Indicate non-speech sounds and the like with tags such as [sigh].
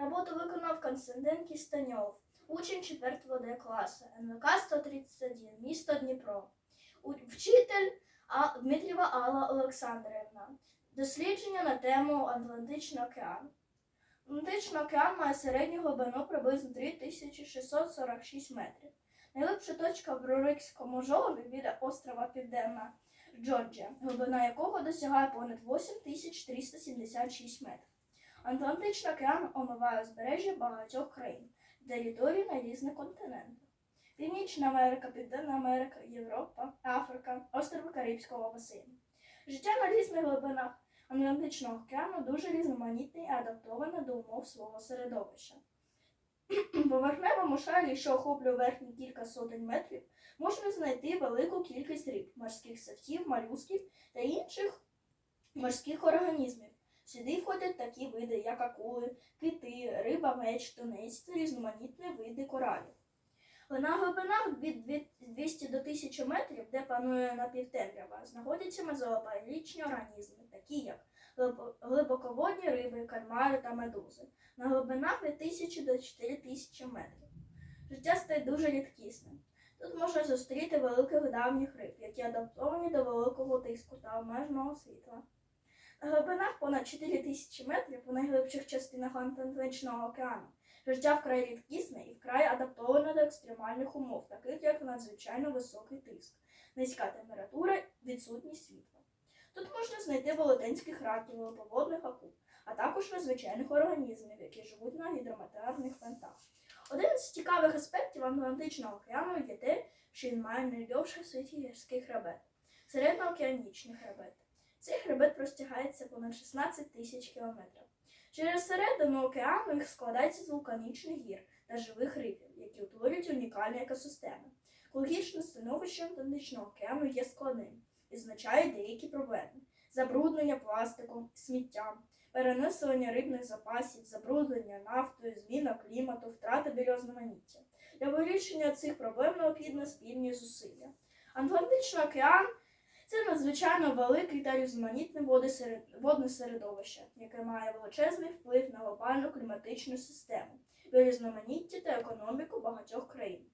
Роботу виконав Константин Кістаньов, учень 4 Д класу, НВК 131, місто Дніпро. Вчитель Дмитрієва Алла Олександрівна. Дослідження на тему Атлантичний океан. Атлантичний океан має середню глибину приблизно 3646 метрів. Найлегша точка в Рурикському жолобі біля острова Південна Джорджія, глибина якого досягає понад 8376 метрів. Атлантичний океан омиває узбережжя багатьох країн, території на різних континентах. Північна Америка, Південна Америка, Європа, Африка, острови Карибського басейну. Життя на різних глибинах Атлантичного океану дуже різноманітне і адаптоване до умов свого середовища. [clears throat] Поверхневому шарі, що охоплює верхні кілька сотень метрів, можна знайти велику кількість риб, морських савців, молюсків та інших морських організмів. Сюди входять такі види, як акули, кити, риба, меч, тунець та різноманітні види коралів. На глибинах від від 200 до 1000 метрів, де панує напівтемрява, знаходяться мезоапарічні організми, такі як глибоководні риби, кальмари та медузи. На глибинах від 1000 до 4000 метрів. Життя стає дуже рідкісним. Тут можна зустріти великих давніх риб, які адаптовані до великого тиску та обмеженого світла. На глибинах понад 4000 метрів у найглибших частинах Атлантичного океану життя вкрай рідкісне і вкрай адаптоване до екстремальних умов, таких як надзвичайно високий тиск, низька температура, відсутність світла. Тут можна знайти велетенських раків, глибоводних акул, а також незвичайних організмів, які живуть на гідрометеорних вентах. Один з цікавих аспектів Атлантичного океану є те, що він має найдовший світі гірський хребет середньоокеанічний хребет. Цей хребет простягається понад 16 тисяч кілометрів. Через середину океану їх складається з вулканічних гір та живих рифів, які утворюють унікальні екосистеми. Екологічне становище Атлантичного океану є складним і означає деякі проблеми: забруднення пластиком, сміттям, перенесення рибних запасів, забруднення нафтою, зміна клімату, втрати біорізноманіття. Для вирішення цих проблем необхідно спільні зусилля. Атлантичний океан це надзвичайно велике та різноманітне водне середовище, яке має величезний вплив на глобальну кліматичну систему, різноманіття та економіку багатьох країн.